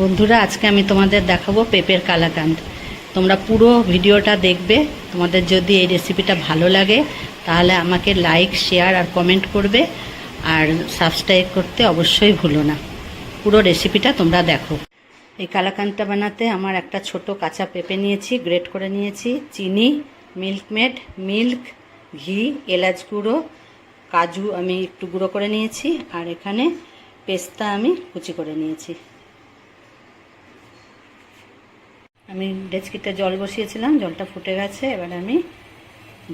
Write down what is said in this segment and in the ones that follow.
বন্ধুরা, আজকে আমি তোমাদের দেখাবো পেঁপের কালাকান্দ। তোমরা পুরো ভিডিওটা দেখবে। তোমাদের যদি এই রেসিপিটা ভালো লাগে, তাহলে আমাকে লাইক শেয়ার আর কমেন্ট করবে। আর সাবস্ক্রাইব করতে অবশ্যই ভুলো না। পুরো রেসিপিটা তোমরা দেখো। এই কালাকান্দটা বানাতে আমার একটা ছোট কাঁচা পেঁপে নিয়েছি গ্রেট করে নিয়েছি। চিনি মিল্কমেড মিল্ক ঘি, এলাচ গুঁড়ো, কাজু আমি একটু গুঁড়ো করে নিয়েছি। আর এখানে পেস্তা আমি কুচি করে নিয়েছি। আমি ডেচকিতে জল বসিয়েছিলাম, জলটা ফুটে গেছে, এবার আমি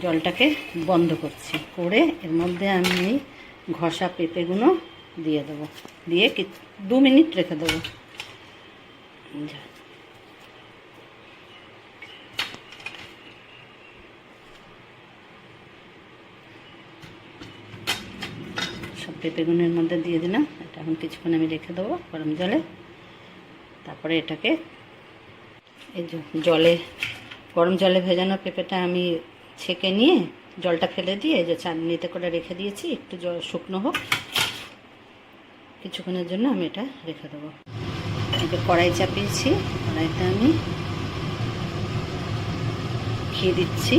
জলটাকে বন্ধ করছি। করে এর মধ্যে আমি ঘষা পেঁপেগুলো দিয়ে দেবো। দিয়ে কি দু মিনিট রেখে দেবো। সব পেঁপেগুলোর মধ্যে দিয়ে দিলাম। এটা এখন কিছুক্ষণ আমি রেখে দেবো গরম জলে। তারপরে এটাকে এই জলে, গরম জলে ভেজানো পেঁপেটা আমি ছেঁকে নিয়ে জলটা ফেলে দিয়ে এই যে চাটনিতে করে রেখে দিয়েছি, একটু জল, শুকনো হোক। কিছুক্ষণের জন্য আমি এটা রেখে দেবো। যে কড়াই চাপিয়েছি, কড়াইতে আমি ঘি দিচ্ছি।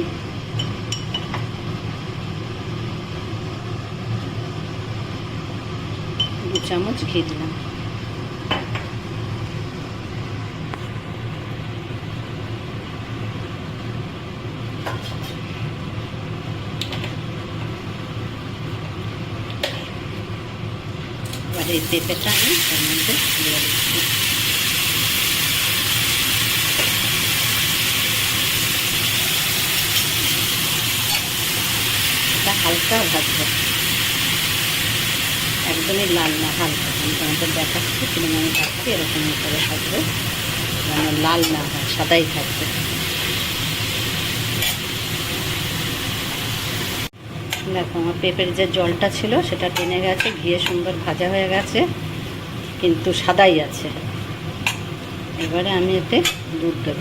দু চামচ ঘি দিলাম। এবার এই পেঁপেটা আমি তার মধ্যে দিয়ে দিচ্ছি। এটা হালকা ভাজবো একদমই লাল না, হালকা। আমি তোমাদের দেখাচ্ছি কিন্তু আমি ভাবছি এরকম করে থাকবে। যেন লাল না হয়, সাদাই থাকবে। দেখো, আমার পেঁপের যে জলটা ছিল সেটা টেনে গেছে, ঘিয়ে সুন্দর ভাজা হয়ে গেছে, কিন্তু সাদাই আছে। এবারে আমি এতে দুধ দেব।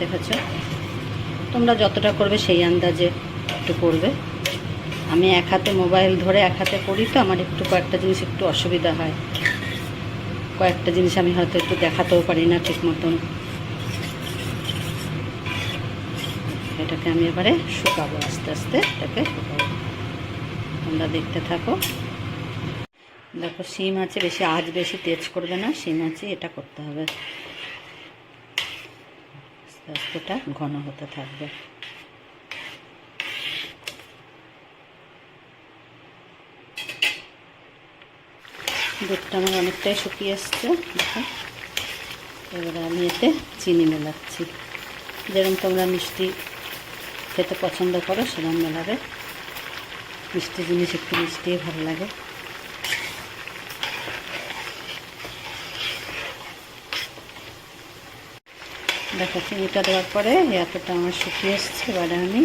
দেখেছ? তোমরা যতটা করবে সেই আন্দাজে একটু করবে। আমি এক হাতে মোবাইল ধরে এক হাতে করি তো আমার একটু কয়েকটা জিনিস একটু অসুবিধা হয়। কয়েকটা জিনিস আমি হয়তো একটু দেখাতেও পারি না ঠিক মতন। এটাকে আমি এবারে শুকাবো আস্তে আস্তে, এটাকে শুকাবো। তোমরা দেখতে থাকো। দেখো সিম আছে, বেশি আজ বেশি তেজ করবে না সিম আছে, এটা করতে হবে। আস্তে আস্তে এটা ঘন হতে থাকবে। দুধটা আমার অনেকটাই শুকিয়ে এসছে দেখো। এবারে আমি এতে চিনি মেলাচ্ছি। যেরকম তোমরা মিষ্টি খেতে পছন্দ করো, সেরকম মেলাবে। মিষ্টি জিনিস একটু মিষ্টি ভালো লাগে। দেখো, চিনিটা দেওয়ার পরে এতটা আমার শুকিয়ে এসছে। এবারে আমি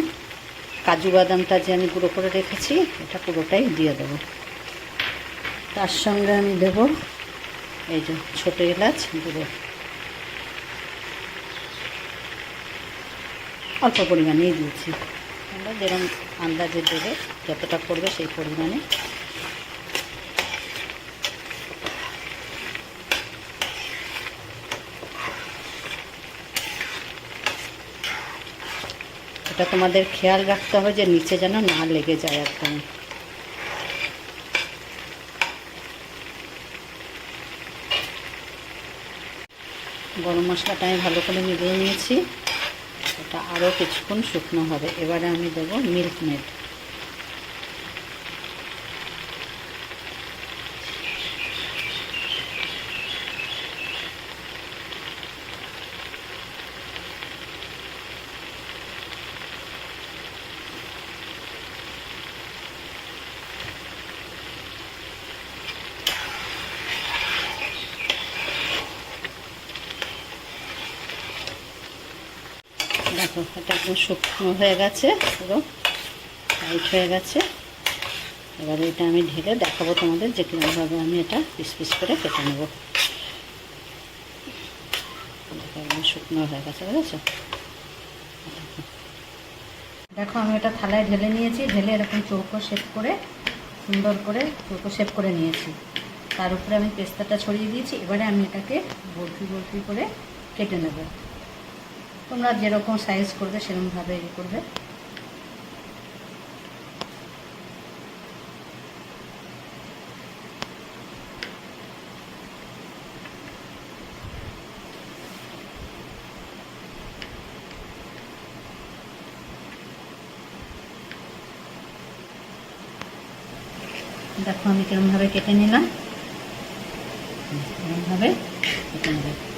কাজু বাদামটা যে আমি গুঁড়ো করে রেখেছি, এটা পুরোটাই দিয়ে দেবো। তার সঙ্গে আমি দেব এই যে ছোটো এলাচ গুঁড়ো অল্প পরিমাণেই দিয়েছি। আমরা যেরকম আন্দাজে দেবে, যতটা করবে সেই পরিমাণে। এটা তোমাদের খেয়াল রাখতে হবে যে নিচে যেন না লেগে যায় একদম। গরম মশলাটা আমি ভালো করে মিলিয়ে নিয়েছি। এটা আরও কিছুক্ষণ শুকনো হবে। এবারে আমি দেবো মিল্ক মেড। দেখো, এটা একদম শুকনো হয়ে গেছে পুরো টাইট হয়ে গেছে। এবারে এটা আমি ঢেলে দেখাবো তোমাদের যে কীভাবে আমি এটা পিস পিস করে কেটে নেব। শুকনো হয়ে গেছে, বুঝেছ? দেখো। আমি এটা থালায় ঢেলে নিয়েছি, ঢেলে এরকম চৌকো শেপ করে, সুন্দর করে চৌকো শেপ করে নিয়েছি। তার উপরে আমি পেস্তাটা ছড়িয়ে দিয়েছি, এবারে আমি এটাকে বরফি বরফি করে কেটে নেব। তোমরা যেরকম সাইজ করবে, সেরকমভাবে ইয়ে করবে। দেখো আমি কিরমভাবে কেটে নিলাম। এরমভাবে কেটে নেবে